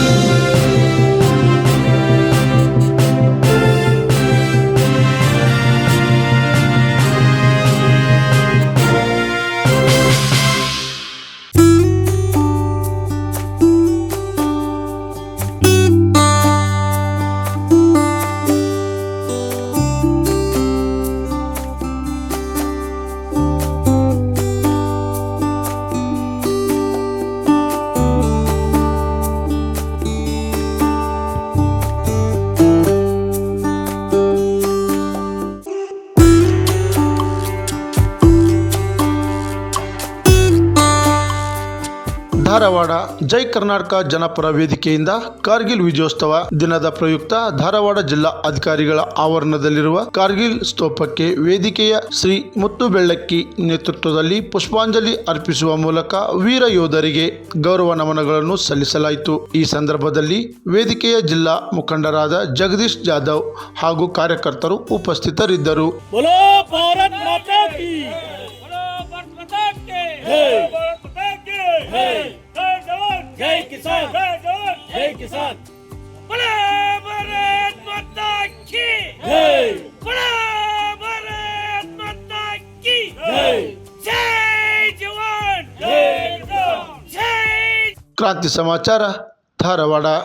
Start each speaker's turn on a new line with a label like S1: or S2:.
S1: Thank you. Dharwad ಜೈ ಕರ್ನಾಟಕ ಜನಪರ ವೇದಿಕೆಯಿಂದ ಕಾರ್ಗಿಲ್ ವಿಜಯೋತ್ಸವ ದಿನದ ಪ್ರಯುಕ್ತ ಧಾರವಾಡ ಜಿಲ್ಲಾ ಅಧಿಕಾರಿಗಳ ಆವರಣದಲ್ಲಿರುವ ಕಾರ್ಗಿಲ್ ಸ್ತೋಪಕ್ಕೆ ವೇದಿಕೆಯ ಶ್ರೀ ಮುತ್ತು ಬೆಳ್ಳಕ್ಕಿ ನೇತೃತ್ವದಲ್ಲಿ ಪುಷ್ಪಾಂಜಲಿ ಅರ್ಪಿಸುವ ಮೂಲಕ ವೀರ ಯೋಧರಿಗೆ ಗೌರವ ನಮನಗಳನ್ನು ಸಲ್ಲಿಸಲಾಯಿತು. ಈ ಸಂದರ್ಭದಲ್ಲಿ ವೇದಿಕೆಯ ಜಿಲ್ಲಾ ಮುಖಂಡರಾದ ಜಗದೀಶ್ ಜಾಧವ್ ಹಾಗೂ ಕಾರ್ಯಕರ್ತರು ಉಪಸ್ಥಿತರಿದ್ದರು.
S2: किसान।
S3: जय
S2: किसान।
S3: बड़े बड़े माता की।
S2: जय।
S3: बड़े भारत माता की।
S2: जय।
S3: जय जवान।
S2: जय
S1: क्रांति समाचार थारवाड़ा।